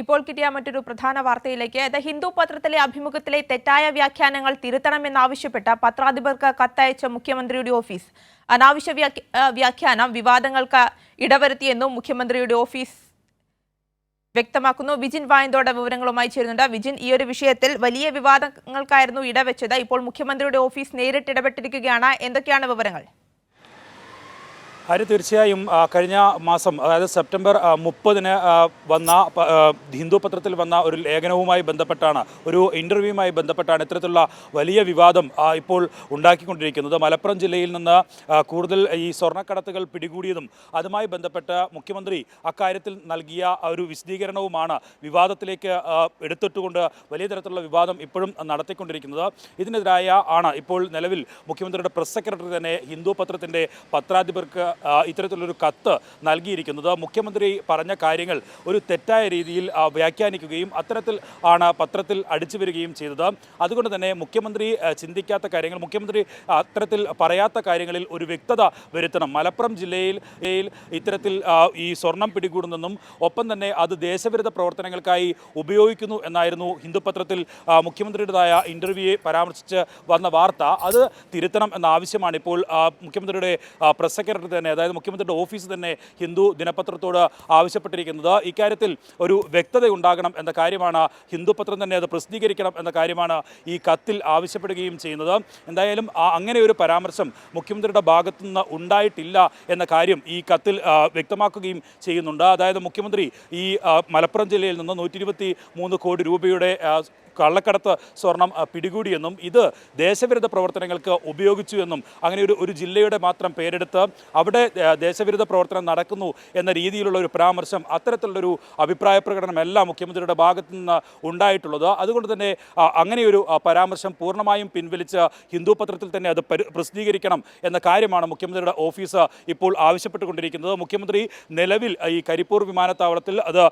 ഇപ്പോൾ കിട്ടിയ മറ്റൊരു പ്രധാന വാർത്തയിലേക്ക് ദ ഹിന്ദു പത്രത്തിലെ അഭിമുഖത്തിലെ തെറ്റായ വ്യാഖ്യാനങ്ങൾ തിരുത്തണമെന്നാവശ്യപ്പെട്ട് പത്രാധിപർക്ക് കത്തയച്ച മുഖ്യമന്ത്രിയുടെ ഓഫീസ്. അനാവശ്യ വ്യാഖ്യാനം വിവാദങ്ങൾക്ക് ഇടവരുത്തിയെന്നും മുഖ്യമന്ത്രിയുടെ ഓഫീസ് വ്യക്തമാക്കുന്നു. വിജിൻ വായന്തോടെ വിവരങ്ങളുമായി ചേരുന്നുണ്ട്. വിജിൻ ഈ ഒരു വിഷയത്തിൽ വലിയ വിവാദങ്ങൾക്കായിരുന്നു ഇടവെച്ചത്. ഇപ്പോൾ മുഖ്യമന്ത്രിയുടെ ഓഫീസ് നേരിട്ട് ഇടപെട്ടിരിക്കുകയാണ്. എന്തൊക്കെയാണ് വിവരങ്ങൾ? ആര്യ തീർച്ചയായും കഴിഞ്ഞ മാസം അതായത് സെപ്റ്റംബർ മുപ്പതിന് വന്ന ഹിന്ദു പത്രത്തിൽ വന്ന ഒരു ലേഖനവുമായി ബന്ധപ്പെട്ടാണ് ഒരു ഇന്റർവ്യൂവുമായി ബന്ധപ്പെട്ടാണ് ഇത്തരത്തിലുള്ള വലിയ വിവാദം ഇപ്പോൾ ഉണ്ടാക്കിക്കൊണ്ടിരിക്കുന്നത്. മലപ്പുറം ജില്ലയിൽ നിന്ന് കൂടുതൽ ഈ സ്വർണക്കടത്തുകൾ പിടികൂടിയതും അതുമായി ബന്ധപ്പെട്ട് മുഖ്യമന്ത്രി അക്കാര്യത്തിൽ നൽകിയ ഒരു വിശദീകരണവുമാണ് വിവാദത്തിലേക്ക് എടുത്തിട്ടുകൊണ്ട് വലിയ തരത്തിലുള്ള വിവാദം ഇപ്പോഴും നടത്തിക്കൊണ്ടിരിക്കുന്നത്. ഇതിനെതിരായ ആണ് ഇപ്പോൾ നിലവിൽ മുഖ്യമന്ത്രിയുടെ പ്രസ് സെക്രട്ടറി തന്നെ ഹിന്ദു പത്രത്തിന്റെ പത്രാധിപർക്ക് ഇത്തരത്തിലൊരു കത്ത് നൽകിയിരിക്കുന്നത്. മുഖ്യമന്ത്രി പറഞ്ഞ കാര്യങ്ങൾ ഒരു തെറ്റായ രീതിയിൽ വ്യാഖ്യാനിക്കുകയും അത്തരത്തിൽ ആണ് പത്രത്തിൽ അടിച്ചു വരികയും ചെയ്തത്. അതുകൊണ്ട് തന്നെ മുഖ്യമന്ത്രി ചിന്തിക്കാത്ത കാര്യങ്ങൾ മുഖ്യമന്ത്രി അത്തരത്തിൽ പറയാത്ത കാര്യങ്ങളിൽ ഒരു വ്യക്തത വരുത്തണം. മലപ്പുറം ജില്ലയിൽ ഇത്തരത്തിൽ ഈ സ്വർണം പിടികൂടുന്നെന്നും ഒപ്പം തന്നെ അത് ദേശവിരുദ്ധ പ്രവർത്തനങ്ങൾക്കായി ഉപയോഗിക്കുന്നു എന്നായിരുന്നു ഹിന്ദു പത്രത്തിൽ മുഖ്യമന്ത്രിയുടേതായ ഇന്റർവ്യൂയെ പരാമർശിച്ച് വന്ന വാർത്ത. അത് തിരുത്തണം എന്ന ആവശ്യമാണ് ഇപ്പോൾ മുഖ്യമന്ത്രിയുടെ പ്രസ് സെക്രട്ടറി തന്നെ അതായത് മുഖ്യമന്ത്രിയുടെ ഓഫീസ് തന്നെ ഹിന്ദു ദിനപത്രത്തോട് ആവശ്യപ്പെട്ടിരിക്കുന്നത്. ഇക്കാര്യത്തിൽ ഒരു വ്യക്തത ഉണ്ടാകണം എന്ന കാര്യമാണ് ഹിന്ദു പത്രം തന്നെ അത് പ്രസിദ്ധീകരിക്കണം എന്ന കാര്യമാണ് ഈ കത്തിൽ ആവശ്യപ്പെടുകയും ചെയ്യുന്നത്. എന്തായാലും അങ്ങനെ ഒരു പരാമർശം മുഖ്യമന്ത്രിയുടെ ഭാഗത്തു നിന്ന് ഉണ്ടായിട്ടില്ല എന്ന കാര്യം ഈ കത്തിൽ വ്യക്തമാക്കുകയും ചെയ്യുന്നുണ്ട്. അതായത് മുഖ്യമന്ത്രി ഈ മലപ്പുറം ജില്ലയിൽ നിന്ന് നൂറ്റി കോടി രൂപയുടെ കള്ളക്കടത്ത് സ്വർണം പിടികൂടിയെന്നും ഇത് ദേശവിരുദ്ധ പ്രവർത്തനങ്ങൾക്ക് ഉപയോഗിച്ചു എന്നും അങ്ങനെ ഒരു ഒരു ജില്ലയുടെ മാത്രം പേരെടുത്ത് അവിടെ ആ, ദേശവിരുദ്ധ പ്രവർത്തനം നടക്കുന്നു എന്ന രീതിയിലുള്ള ഒരു പരാമർശം അത്തരത്തിലുള്ളൊരു അഭിപ്രായ പ്രകടനമല്ല മുഖ്യമന്ത്രിയുടെ ഭാഗത്തു നിന്ന് ഉണ്ടായിട്ടുള്ളത്. അതുകൊണ്ട് തന്നെ അങ്ങനെയൊരു പരാമർശം പൂർണമായും പിൻവലിച്ച് ഹിന്ദു പത്രത്തിൽ തന്നെ അത് പ്രസിദ്ധീകരിക്കണം എന്ന കാര്യമാണ് മുഖ്യമന്ത്രിയുടെ ഓഫീസ് ഇപ്പോൾ ആവശ്യപ്പെട്ടുകൊണ്ടിരിക്കുന്നത്. മുഖ്യമന്ത്രി നിലവിൽ ഈ കരിപ്പൂർ വിമാനത്താവളത്തിൽ അത്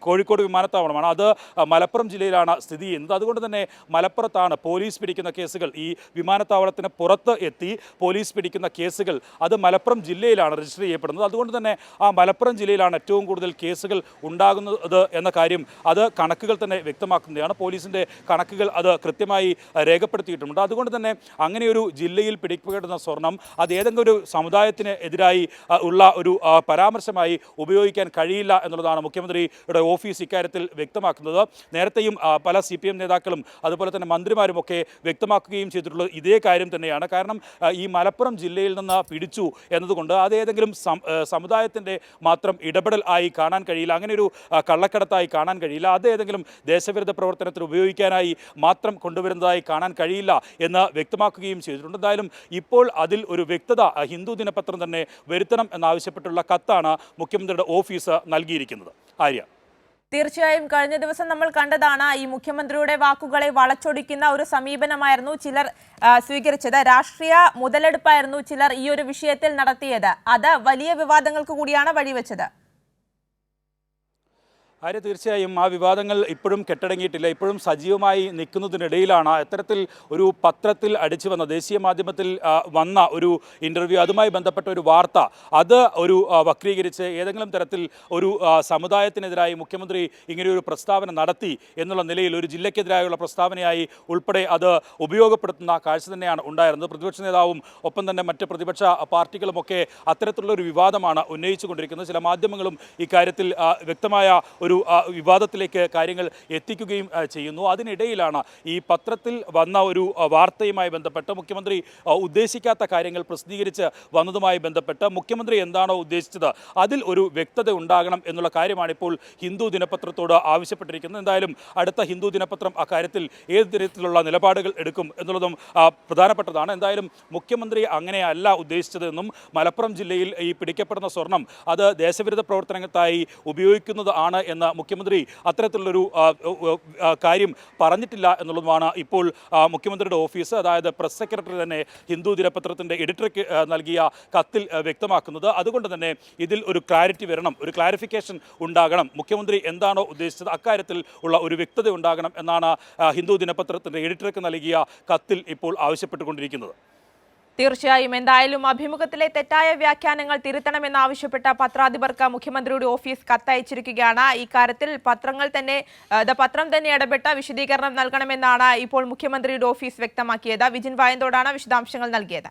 കോഴിക്കോട് വിമാനത്താവളമാണ്. അത് മലപ്പുറം ജില്ലയിലാണ് സ്ഥിതി ചെയ്യുന്നത്. അതുകൊണ്ട് തന്നെ മലപ്പുറത്താണ് പോലീസ് പിടിക്കുന്ന കേസുകൾ. ഈ വിമാനത്താവളത്തിന് പുറത്ത് എത്തി പോലീസ് പിടിക്കുന്ന കേസുകൾ. അത് മലപ്പുറം ജില്ലയിലാണ് രജിസ്റ്റർ ചെയ്യപ്പെടുന്നത്. അതുകൊണ്ട് തന്നെ ആ മലപ്പുറം ജില്ലയിലാണ് ഏറ്റവും കൂടുതൽ കേസുകൾ ഉണ്ടാകുന്നത് എന്ന കാര്യം അത് കണക്കുകൾ തന്നെ വ്യക്തമാക്കുന്നതാണ്. പോലീസിന്റെ കണക്കുകൾ അത് കൃത്യമായി രേഖപ്പെടുത്തിയിട്ടുണ്ട്. അതുകൊണ്ട് തന്നെ അങ്ങനെ ഒരു ജില്ലയിൽ പിടിക്കപ്പെടുന്ന സ്വർണം അത് ഏതെങ്കിലും ഒരു സമുദായത്തിന് എതിരായി ഉള്ള ഒരു പരാമർശമായി ഉപയോഗിക്കാൻ കഴിയില്ല എന്നുള്ളതാണ് മുഖ്യമന്ത്രിയുടെ ഓഫീസ് ഇക്കാര്യത്തിൽ വ്യക്തമാക്കുന്നത്. നേരത്തെയും പല സി പി എം നേതാക്കളും അതുപോലെ തന്നെ മന്ത്രിമാരുമൊക്കെ വ്യക്തമാക്കുകയും ചെയ്തിട്ടുള്ളത് ഇതേ കാര്യം തന്നെയാണ്. കാരണം ഈ മലപ്പുറം ജില്ലയിൽ നിന്ന് പിടിച്ചു എന്നതുകൊണ്ട് അത് ഏതെങ്കിലും സമുദായത്തിന്റെ മാത്രം ഇടപെടൽ ആയി കാണാൻ കഴിയില്ല അങ്ങനെ ഒരു കള്ളക്കടത്തായി കാണാൻ കഴിയില്ല അത് ഏതെങ്കിലും ദേശവിരുദ്ധ പ്രവർത്തനത്തിന് ഉപയോഗിക്കാനായി മാത്രം കൊണ്ടുവരുന്നതായി കാണാൻ കഴിയില്ല എന്ന് വ്യക്തമാക്കുകയും ചെയ്തിട്ടുണ്ട്. എന്തായാലും ഇപ്പോൾ അതിൽ ഒരു വ്യക്തത ഹിന്ദു ദിനപത്രം തന്നെ വരുത്തണം എന്നാവശ്യപ്പെട്ടുള്ള കത്താണ് മുഖ്യമന്ത്രിയുടെ ഓഫീസ് നൽകിയിരിക്കുന്നത്. ആര്യ? തീർച്ചയായും കഴിഞ്ഞ ദിവസം നമ്മൾ കണ്ടതാണ് ഈ മുഖ്യമന്ത്രിയുടെ വാക്കുകളെ വളച്ചൊടിക്കുന്ന ഒരു സമീപനമായിരുന്നു ചിലർ സ്വീകരിച്ചത്. രാഷ്ട്രീയ മുതലെടുപ്പായിരുന്നു ചിലർ ഈ ഒരു വിഷയത്തിൽ നടത്തിയത്. അത് വലിയ വിവാദങ്ങൾക്ക് കൂടിയാണ് വഴിവെച്ചത്. ആര്യ തീർച്ചയായും ആ വിവാദങ്ങൾ ഇപ്പോഴും കെട്ടടങ്ങിയിട്ടില്ല. ഇപ്പോഴും സജീവമായി നിൽക്കുന്നതിനിടയിലാണ് അത്തരത്തിൽ ഒരു പത്രത്തിൽ അടിച്ചു വന്ന ദേശീയ മാധ്യമത്തിൽ വന്ന ഒരു ഇന്റർവ്യൂ അതുമായി ബന്ധപ്പെട്ട ഒരു വാർത്ത. അത് ഒരു വക്രീകരിച്ച് ഏതെങ്കിലും തരത്തിൽ ഒരു സമുദായത്തിനെതിരായി മുഖ്യമന്ത്രി ഇങ്ങനെയൊരു പ്രസ്താവന നടത്തി എന്നുള്ള നിലയിൽ ഒരു ജില്ലയ്ക്കെതിരായുള്ള പ്രസ്താവനയായി ഉൾപ്പെടെ അത് ഉപയോഗപ്പെടുത്തുന്ന കാഴ്ച തന്നെയാണ് ഉണ്ടായിരുന്നത്. പ്രതിപക്ഷ നേതാവും ഒപ്പം തന്നെ മറ്റ് പ്രതിപക്ഷ പാർട്ടികളുമൊക്കെ അത്തരത്തിലുള്ള ഒരു വിവാദമാണ് ഉന്നയിച്ചുകൊണ്ടിരിക്കുന്നത്. ചില മാധ്യമങ്ങളും ഇക്കാര്യത്തിൽ വ്യക്തമായ ഒരു ആ, വിവാദത്തിലേക്ക് കാര്യങ്ങൾ എത്തിക്കുകയും ചെയ്യുന്നു. അതിനിടയിലാണ് ഈ പത്രത്തിൽ വന്ന ഒരു വാർത്തയുമായി ബന്ധപ്പെട്ട് മുഖ്യമന്ത്രി ഉദ്ദേശിക്കാത്ത കാര്യങ്ങൾ പ്രസിദ്ധീകരിച്ച് വന്നതുമായി ബന്ധപ്പെട്ട് മുഖ്യമന്ത്രി എന്താണോ ഉദ്ദേശിച്ചത് അതിൽ ഒരു വ്യക്തത ഉണ്ടാകണം എന്നുള്ള കാര്യമാണ് ഇപ്പോൾ ഹിന്ദു ദിനപത്രത്തോട് ആവശ്യപ്പെട്ടിരിക്കുന്നത്. എന്തായാലും അടുത്ത ഹിന്ദു ദിനപത്രം അക്കാര്യത്തിൽ ഏത് തരത്തിലുള്ള നിലപാടുകൾ എടുക്കും എന്നുള്ളതും പ്രധാനപ്പെട്ടതാണ്. എന്തായാലും മുഖ്യമന്ത്രി അങ്ങനെയല്ല ഉദ്ദേശിച്ചതെന്നും മലപ്പുറം ജില്ലയിൽ ഈ പിടിക്കപ്പെടുന്ന സ്വർണം അത് ദേശവിരുദ്ധ പ്രവർത്തനങ്ങൾക്കായി ഉപയോഗിക്കുന്നത് ആണ് എന്ന് മുഖ്യമന്ത്രി അത്തരത്തിലുള്ളൊരു കാര്യം പറഞ്ഞിട്ടില്ല എന്നുള്ളതുമാണ് ഇപ്പോൾ മുഖ്യമന്ത്രിയുടെ ഓഫീസ്. അതായത് പ്രസ് സെക്രട്ടറി തന്നെ ഹിന്ദു ദിനപത്രത്തിന്റെ എഡിറ്റർക്ക് നൽകിയ കത്തിൽ വ്യക്തമാക്കുന്നത്. അതുകൊണ്ട് തന്നെ ഇതിൽ ഒരു ക്ലാരിറ്റി വരണം ഒരു ക്ലാരിഫിക്കേഷൻ ഉണ്ടാകണം. മുഖ്യമന്ത്രി എന്താണോ ഉദ്ദേശിച്ചത് അക്കാര്യത്തിൽ ഉള്ള ഒരു വ്യക്തത ഉണ്ടാകണം എന്നാണ് ഹിന്ദു ദിനപത്രത്തിന്റെ എഡിറ്റർക്ക് നൽകിയ കത്തിൽ ഇപ്പോൾ ആവശ്യപ്പെട്ടുകൊണ്ടിരിക്കുന്നത്. തീർച്ചയായും എന്തായാലും അഭിമുഖത്തിലെ തെറ്റായ വ്യാഖ്യാനങ്ങൾ തിരുത്തണമെന്നാവശ്യപ്പെട്ട പത്രാധിപർക്ക് മുഖ്യമന്ത്രിയുടെ ഓഫീസ് കത്തയച്ചിരിക്കുകയാണ്. ഇക്കാര്യത്തിൽ പത്രങ്ങൾ തന്നെ പത്രം തന്നെ ഇടപെട്ട വിശദീകരണം നൽകണമെന്നാണ് ഇപ്പോൾ മുഖ്യമന്ത്രിയുടെ ഓഫീസ് വ്യക്തമാക്കിയത്. വിജിൻ വായന്തോടാണ് വിശദാംശങ്ങൾ നൽകിയത്.